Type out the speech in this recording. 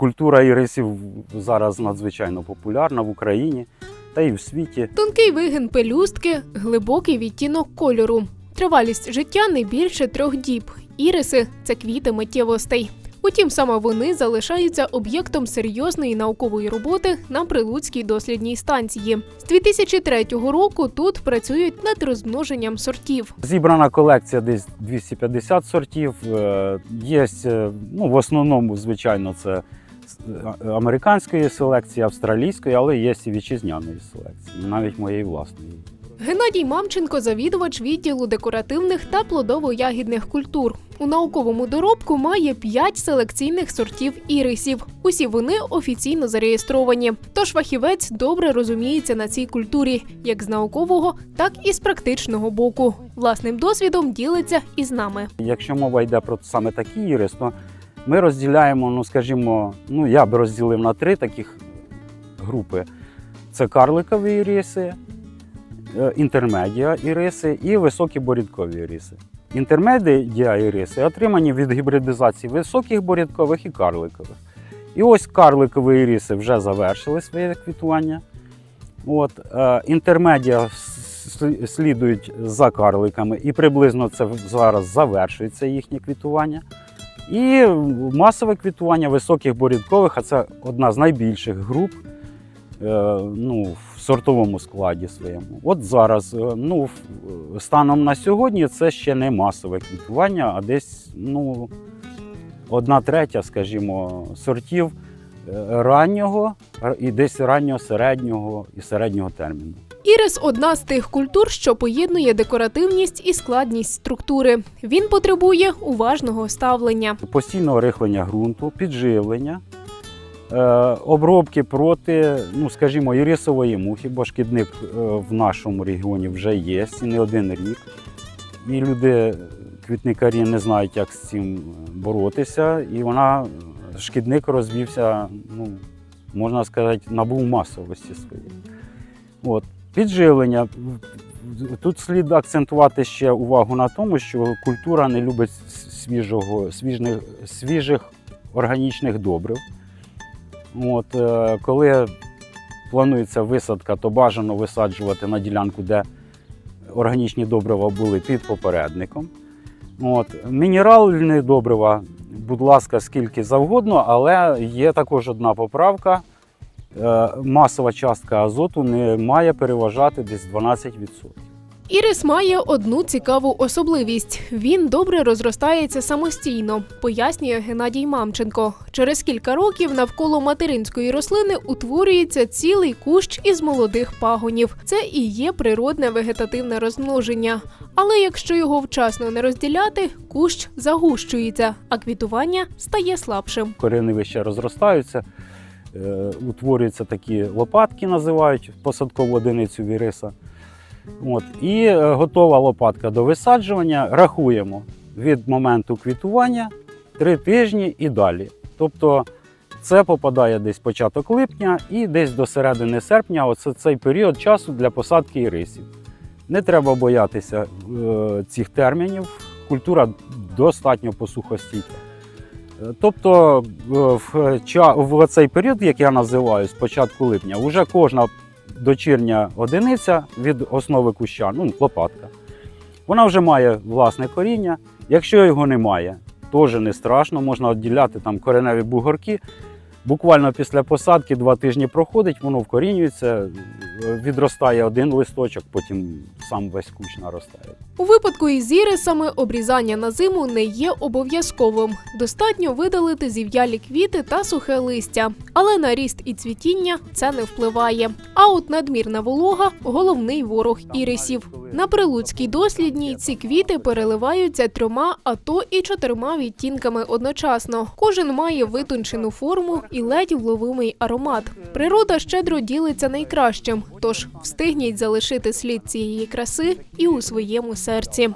Культура ірисів зараз надзвичайно популярна в Україні та й в світі. Тонкий вигин пелюстки, глибокий відтінок кольору. Тривалість життя не більше трьох діб. Іриси це квіти миттєвостей. Утім, саме вони залишаються об'єктом серйозної наукової роботи на Прилуцькій дослідній станції. З 2003 року тут працюють над розмноженням сортів. Зібрана колекція десь 250 сортів. Е, Є е, ну, в основному, звичайно, це американської селекції, австралійської, але є і вітчизняної селекції, навіть моєї власної. Геннадій Мамченко завідувач відділу декоративних та плодово-ягідних культур. У науковому доробку має 5 селекційних сортів ірисів. Усі вони офіційно зареєстровані. Тож фахівець добре розуміється на цій культурі, як з наукового, так і з практичного боку. Власним досвідом ділиться і з нами. Якщо мова йде про саме такий ірис, то ми розділяємо, ну скажімо, ну я би розділив на три таких групи: це карликові іриси, е, інтермедіа іриси і високі борідкові іриси. Інтермедіа іриси отримані від гібридизації високих борідкових і карликових. І ось карликові іриси вже завершили своє квітування. От, е, інтермедіа слідують за карликами, і приблизно це зараз завершується їхнє квітування. І масове квітування високих борідкових, а це одна з найбільших груп е, ну, в сортовому складі своєму. От зараз, е, ну, станом на сьогодні, це ще не масове квітування, а десь ну, одна третя, скажімо, сортів е, раннього і десь раннього, середнього і середнього терміну. Ірис одна з тих культур, що поєднує декоративність і складність структури. Він потребує уважного ставлення. постійного рихлення ґрунту, підживлення, е, обробки проти, ну скажімо, ірисової мухи, бо шкідник е, в нашому регіоні вже є і не один рік. І люди, квітникарі, не знають, як з цим боротися, і вона, шкідник розвівся, ну, можна сказати, набув масовості своєї. От. Підживлення. Тут слід акцентувати ще увагу на тому, що культура не любить свіжого, свіжних, свіжих органічних добрив. От, е, коли планується висадка, то бажано висаджувати на ділянку, де органічні добрива були під попередником. От, мінеральні добрива, будь ласка, скільки завгодно, але є також одна поправка. Е, Масова частка азоту не має переважати десь 12%. Ірис має одну цікаву особливість: він добре розростається самостійно, пояснює Геннадій Мамченко. Через кілька років навколо материнської рослини утворюється цілий кущ із молодих пагонів. Це і є природне вегетативне розмноження. Але якщо його вчасно не розділяти, кущ загущується, а квітування стає слабшим. кореневища розростаються, утворюються такі лопатки, називають посадкову одиницю віриса. От. І е, готова лопатка до висаджування. Рахуємо від моменту квітування 3 тижні і далі. Тобто це попадає десь початок липня і десь до середини серпня. Оце цей період часу для посадки ірисів. Не треба боятися е, цих термінів. Культура достатньо посухостійка. Тобто е, в цей період, як я називаю, з початку липня, вже кожна дочірня одиниця від основи куща, ну, лопатка, вона вже має власне коріння. Якщо його немає, теж не страшно, можна відділяти там кореневі бугорки. Буквально після посадки два тижні проходить, воно вкорінюється, відростає один листочок, потім сам весь кущ наростає. У випадку із ірисами обрізання на зиму не є обов'язковим. Достатньо видалити зів'ялі квіти та сухе листя, але на ріст і цвітіння це не впливає. А от надмірна волога головний ворог ірисів. На прилуцькій дослідній ці квіти переливаються трьома, а то і чотирма відтінками одночасно. Кожен має витончену форму і ледь вловимий аромат. Природа щедро ділиться найкращим, тож встигніть залишити слід цієї краси і у своєму серці.